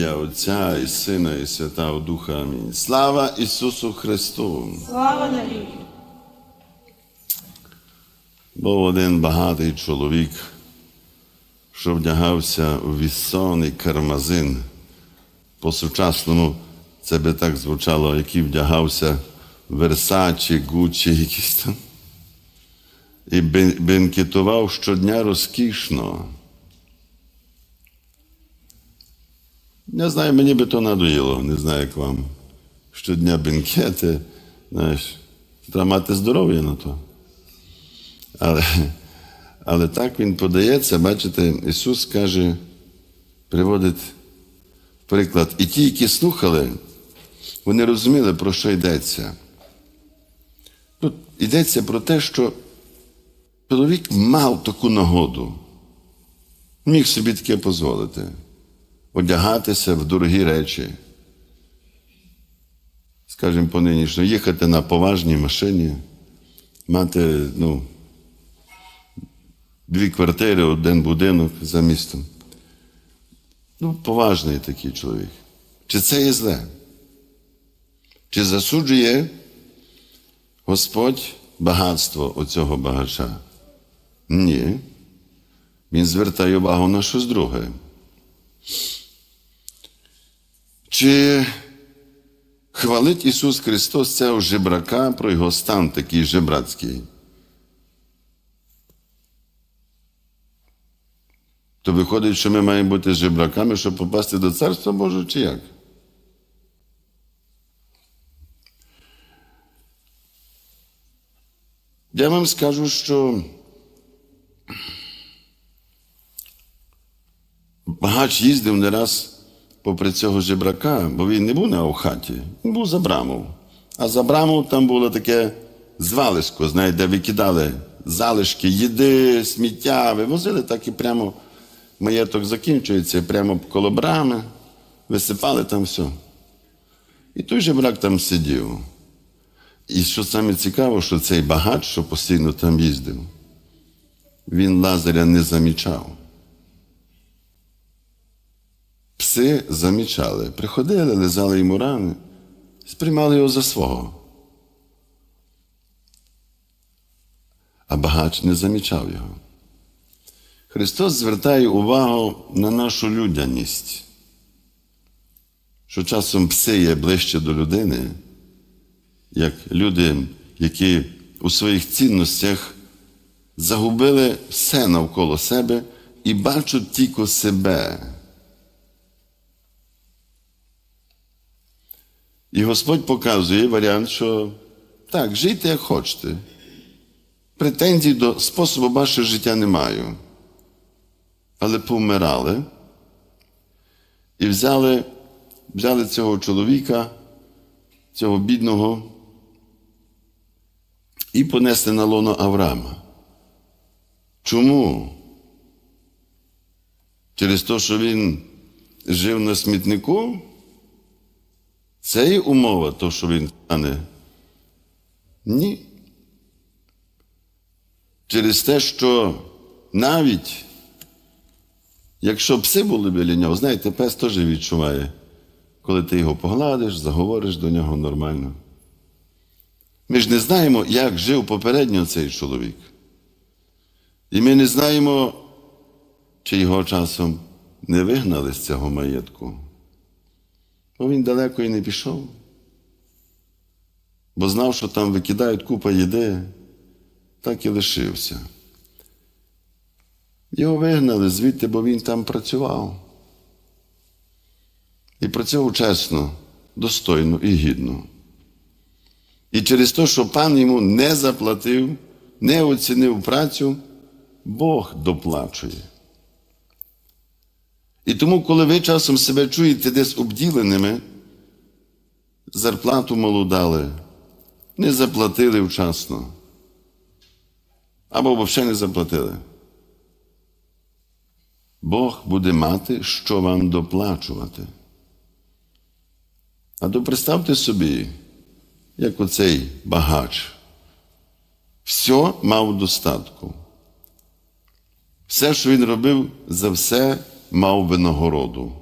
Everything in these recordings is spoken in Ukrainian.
ім'я Отця і Сина, і Святого Духа. Амінь. Слава Ісусу Христу! Слава навіки! Був один багатий чоловік, що вдягався у вісоний кармазин. По-сучасному це би так звучало, який вдягався в Версачі, Гуччі, якісь там. І бенкетував щодня розкішно. Я знаю, мені би то надоїло, не знаю, як вам. Щодня бенкети, знаєш, треба мати здоров'я на то. Але, але так він подається, бачите, Ісус каже, приводить приклад. І ті, які слухали, вони розуміли, про що йдеться. Тут йдеться про те, що чоловік мав таку нагоду, міг собі таке дозволити, одягатися в дорогі речі. Скажімо, по нинішньо, їхати на поважній машині, мати, ну, дві квартири, один будинок за містом. Ну, поважний такий чоловік. Чи це є зле? Чи засуджує Господь багатство оцього багача? Ні. Він звертає увагу на щось друге. Чи хвалить Ісус Христос цього жебрака про його стан такий жебрацький? То виходить, що ми маємо бути жебраками, щоб попасти до Царства Божого, чи як? Я вам скажу, що багач їздив не раз попри цього жебрака, бо він не був на Аухаті, він був за браму. А за браму там було таке звалисько, знаєте, де викидали залишки, їди, сміття, вивозили так і прямо маєток закінчується, прямо коло брами, висипали там все. І той жебрак там сидів. І що саме цікаво, що цей багач, що постійно там їздив, він Лазаря не замічав. Пси замічали, приходили, лизали йому рани, сприймали його за свого. А багач не замічав його. Христос звертає увагу на нашу людяність, що часом пси є ближче до людини, як люди, які у своїх цінностях загубили все навколо себе і бачать тільки себе. І Господь показує варіант, що так, жийте як хочете. Претензій до способу вашого життя не маю. Але повмирали і взяли, взяли цього чоловіка, цього бідного, і понесли на лоно Авраама. Чому? Через те, що він жив на смітнику? Це є умова, то, що він стане? Ні. Через те, що навіть якщо пси були біля нього, знаєте, пес теж відчуває, коли ти його погладиш, заговориш до нього нормально. Ми ж не знаємо, як жив попередньо цей чоловік. І ми не знаємо, чи його часом не вигнали з цього маєтку. Бо він далеко і не пішов. Бо знав, що там викидають купа їди, так і лишився. Його вигнали звідти, бо він там працював. І працював чесно, достойно і гідно. І через те, що пан йому не заплатив, не оцінив працю, Бог доплачує. І тому, коли ви часом себе чуєте десь обділеними, зарплату малу дали, не заплатили вчасно. Або взагалі не заплатили. Бог буде мати, що вам доплачувати. А то представте собі, як оцей багач. Все мав достатку. Все, що він робив, за все мав винагороду.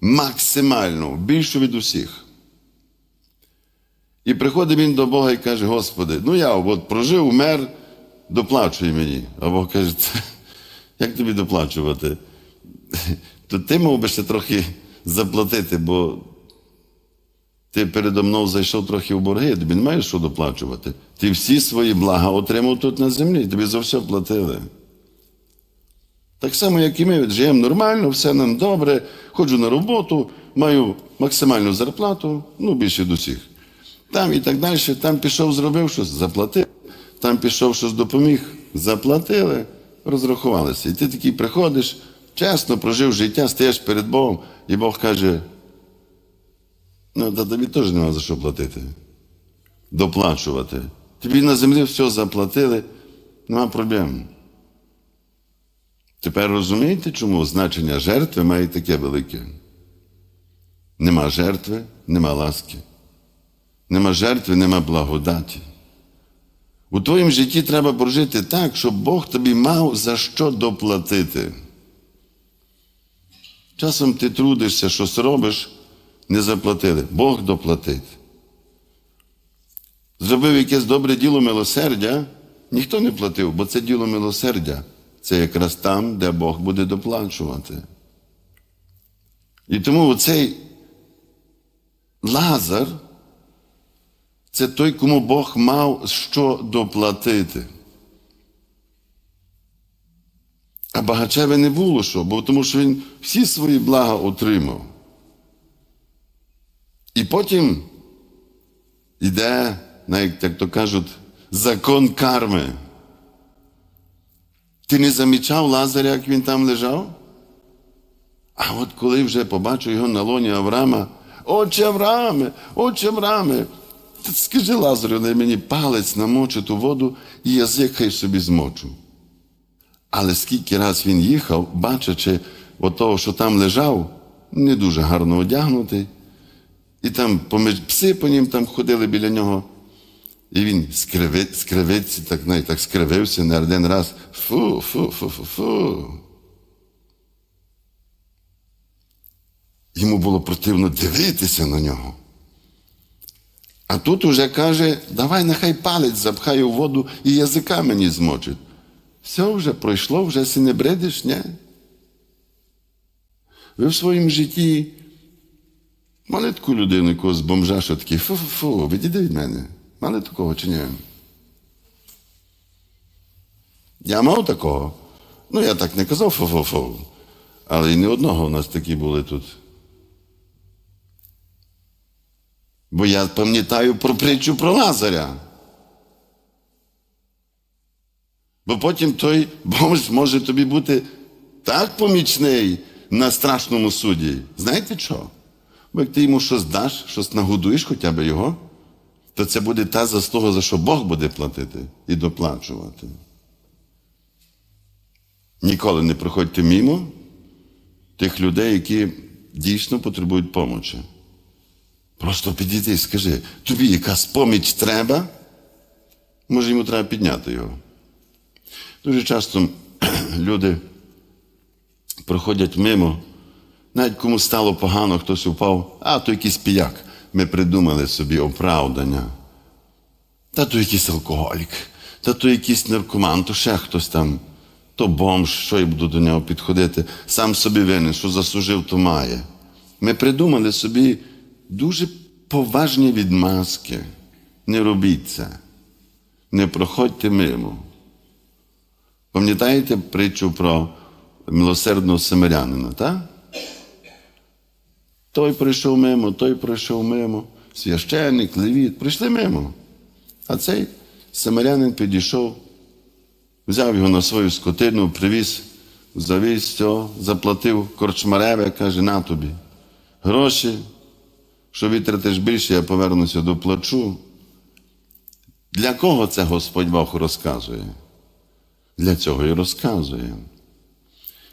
максимально, більшу від усіх. І приходить він до Бога і каже: Господи, ну я от прожив, умер, доплачуй мені. А Бог каже, як тобі доплачувати? То ти мав би ще трохи заплатити, бо ти передо мною зайшов трохи в борги, тобі не маєш що доплачувати. Ти всі свої блага отримав тут на землі, тобі за все платили. Так само, як і ми живемо нормально, все нам добре, ходжу на роботу, маю максимальну зарплату, ну більше від усіх. Там і так далі, там пішов, зробив щось, заплатив, там пішов щось допоміг, заплатили, розрахувалися. І ти такий приходиш, чесно прожив життя, стаєш перед Богом, і Бог каже: ну, та тобі теж нема за що платити. Доплачувати. Тобі на землі все заплатили, нема проблем. Тепер розумієте, чому значення жертви має таке велике? Нема жертви, нема ласки. Нема жертви, нема благодаті. У твоєму житті треба прожити так, щоб Бог тобі мав за що доплатити. Часом ти трудишся, щось робиш, не заплатили. Бог доплатить. Зробив якесь добре діло милосердя, ніхто не платив, бо це діло милосердя. Це якраз там, де Бог буде доплачувати. І тому оцей Лазар це той, кому Бог мав що доплатити. А багачеве не було що, бо тому що він всі свої блага отримав. І потім йде, як то кажуть, закон карми. Ти не замічав Лазаря, як він там лежав? А от коли вже побачив його на лоні Авраама, отче Аврааме, отче Аврааме, скажи Лазарю, дай мені палець намочу ту воду і язик хай собі змочу. Але скільки раз він їхав, бачачи того, що там лежав, не дуже гарно одягнутий, і там поміж пси по нім там ходили біля нього. І він скриви, скривиться, так, навіть так скривився не один раз. Фу, фу, фу, фу, фу. Йому було противно дивитися на нього. А тут уже каже, давай нехай палець запхає у воду і язика мені змочить. Все вже пройшло, вже си не бредиш, ні? Ви в своєму житті мали людину, якогось бомжа, що такий фу-фу-фу, відійди від мене. Мали такого чи ні? Я мав такого. Ну, я так не казав фу-фу-фу. Але і не одного у нас такі були тут. Бо я пам'ятаю про притчу про Лазаря. Бо потім той бомж може тобі бути так помічний на страшному суді. Знаєте що? Бо як ти йому щось даш, щось нагодуєш хоча б його, то це буде та заслуга, за що Бог буде платити і доплачувати. Ніколи не проходьте мімо тих людей, які дійсно потребують помочі. Просто підійди і скажи, тобі якась поміч треба, може йому треба підняти його. Дуже часто люди проходять мимо, навіть кому стало погано, хтось упав, а то якийсь піяк. Ми придумали собі оправдання. Та то якийсь алкоголік, та то якийсь наркоман, то ще хтось там, то бомж, що я буду до нього підходити, сам собі винен, що заслужив, то має. Ми придумали собі дуже поважні відмазки. Не робіть це. Не проходьте мимо. Пам'ятаєте притчу про милосердного самарянина, так? Той прийшов мимо, той прийшов мимо, священник, левіт, прийшли мимо. А цей самарянин підійшов, взяв його на свою скотину, привіз, завіз цього, заплатив корчмареве, каже, на тобі. Гроші, що витратиш більше, я повернуся доплачу. Для кого це Господь Бог розказує? Для цього і розказує.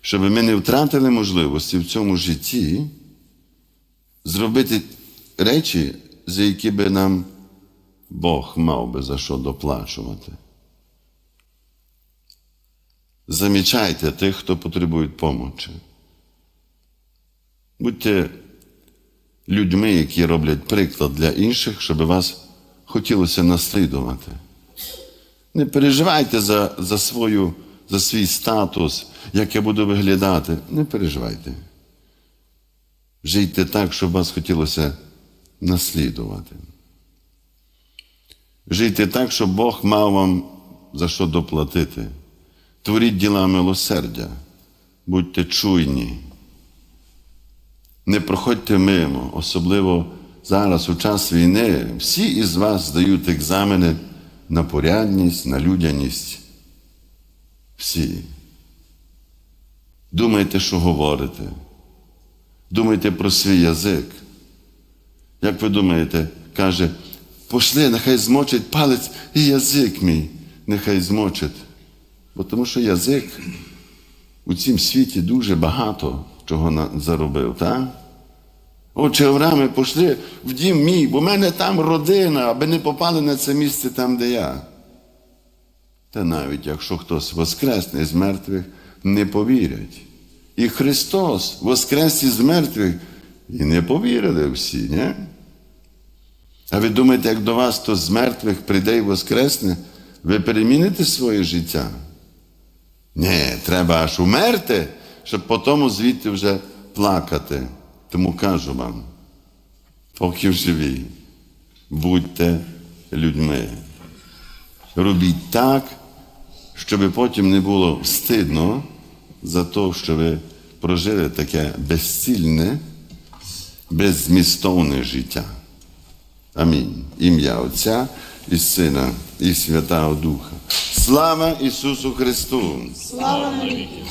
Щоб ми не втратили можливості в цьому житті зробити речі, за які би нам Бог мав би за що доплачувати. Замічайте тих, хто потребує помочі. Будьте людьми, які роблять приклад для інших, щоб вас хотілося наслідувати. Не переживайте за, за, свою, за свій статус, як я буду виглядати. Не переживайте. Жийте так, щоб вас хотілося наслідувати. Жийте так, щоб Бог мав вам за що доплатити. Творіть діла милосердя, будьте чуйні. Не проходьте мимо, особливо зараз, у час війни, всі із вас здають екзамени на порядність, на людяність. Всі. Думайте, що говорите. Думайте про свій язик. Як ви думаєте, каже, пошли, нехай змочить палець і язик мій, нехай змочить. Бо тому що язик у цім світі дуже багато чого заробив, так? Отче Аврааме, пошли в дім мій, бо в мене там родина, аби не попали на це місце там, де я. Та навіть якщо хтось воскресне з мертвих, не повірять. І Христос воскрес із мертвих, і не повірили всі, ні? А ви думаєте, як до вас хтось з мертвих прийде і воскресне, ви переміните своє життя? Ні, треба аж умерти, щоб потім звідти вже плакати. Тому кажу вам, поки живі, будьте людьми. Робіть так, щоб потім не було стидно за те, що ви прожили таке безцільне, беззмістовне життя. Амінь. Ім'я Отця і Сина, і Святого Духа. Слава Ісусу Христу! Слава навіки!